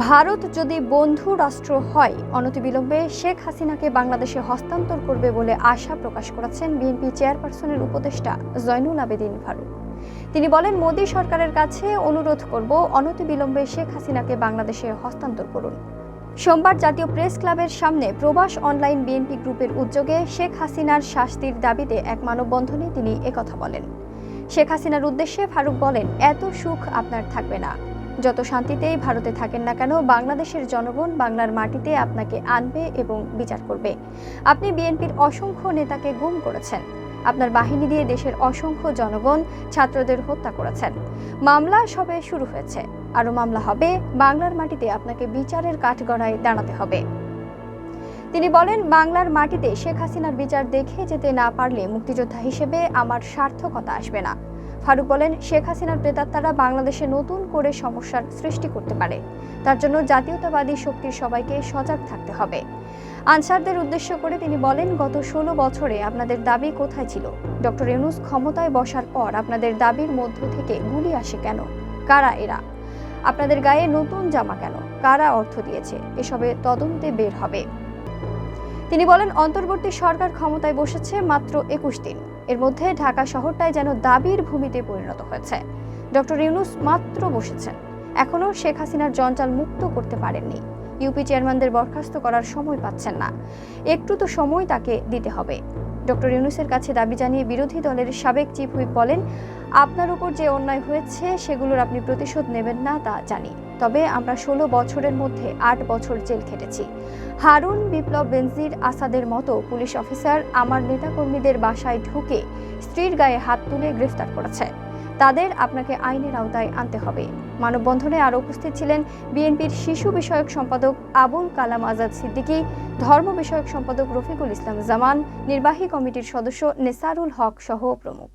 ভারত যদি বন্ধু রাষ্ট্র হয়, অনতিবিলম্বে শেখ হাসিনাকে বাংলাদেশে হস্তান্তর করবে বলে আশা প্রকাশ করেছেন বিএনপি চেয়ারপারসনের উপদেষ্টা জয়নুল আবেদিন ফারুক। তিনি বলেন, মোদী সরকারের কাছে অনুরোধ করব, অনতিবিলম্বে শেখ হাসিনাকে বাংলাদেশে হস্তান্তর করুন। সোমবার জাতীয় প্রেস ক্লাবের সামনে প্রবাস অনলাইন বিএনপি গ্রুপের উদ্যোগে শেখ হাসিনার শাস্তির দাবিতে এক মানববন্ধনে তিনি একথা বলেন। শেখ হাসিনার উদ্দেশ্যে ফারুক বলেন, এত সুখ আপনার থাকবে না। যত শান্তিতেই ভারতে থাকেন না কেন, বাংলাদেশের জনগণ বাংলার মাটিতে আপনাকে আনবে এবং বিচার করবে। আপনি বিএনপির অসংখ্য নেতাকে গুম করেছেন। আপনার বাহিনী দিয়ে দেশের অসংখ্য জনগণ ছাত্রদের হত্যা করেছেন। মামলা সবে শুরু হয়েছে। আরও মামলা হবে, বাংলার মাটিতে আপনাকে বিচারের কাঠগড়ায় দাঁড়াতে হবে। তিনি বলেন, বাংলার মাটিতে শেখ হাসিনার বিচার দেখে যেতে না পারলে মুক্তিযোদ্ধা হিসেবে আমার সার্থকতা আসবে না। ফারুক বলেন, শেখ হাসিনার প্রেতাত্মারা বাংলাদেশে নতুন করে সমস্যার সৃষ্টি করতে পারে। তার জন্য জাতীয়তাবাদী শক্তির সবাইকে সজাগ থাকতে হবে। আনসারদের উদ্দেশ্য করে তিনি বলেন, গত ষোলো বছরে আপনাদের দাবি কোথায় ছিল? ডক্টর ইউনুস ক্ষমতায় বসার পর আপনাদের দাবির মধ্য থেকে গুলি আসে কেন? কারা এরা? আপনাদের গায়ে নতুন জামা কেন? কারা অর্থ দিয়েছে? এসবে তদন্তে বের হবে। তিনি বলেন, অন্তর্বর্তী সরকার ক্ষমতায় বসেছে মাত্র একুশ দিন। এর মধ্যে ঢাকা শহরটায় যেন দাবির ভূমিতে পরিণত হয়েছে। ডক্টর ইউনুস মাত্র বসেছেন। এখনও শেখ হাসিনার জঞ্জাল মুক্ত করতে পারেননি। ইউপি চেয়ারম্যানদের বরখাস্ত করার সময় পাচ্ছেন না। একটু তো সময় তাকে দিতে হবে। ডক্টর ইউনুসের কাছে দাবি জানিয়ে বিরোধী দলের সাবেক চিফ হুইপ বলেন, আপনার উপর যে অন্যায় হয়েছে, সেগুলোর আপনি প্রতিশোধ নেবেন না তা জানি। তবে আমরা ষোলো বছরের মধ্যে আট বছর জেল খেটেছি। হারুন বিপ্লব বেনজির আসাদের মতো পুলিশ অফিসার আমার নেতাকর্মীদের বাসায় ঢুকে স্ত্রীর গায়ে হাত তুলে গ্রেফতার করেছে। তাদের আপনাকে আইনের আওতায় আনতে হবে। মানববন্ধনে আরও উপস্থিত ছিলেন বিএনপির শিশু বিষয়ক সম্পাদক আবুল কালাম আজাদ সিদ্দিকী, ধর্ম বিষয়ক সম্পাদক রফিকুল ইসলাম জামান, নির্বাহী কমিটির সদস্য নেসারুল হক সহ প্রমুখ।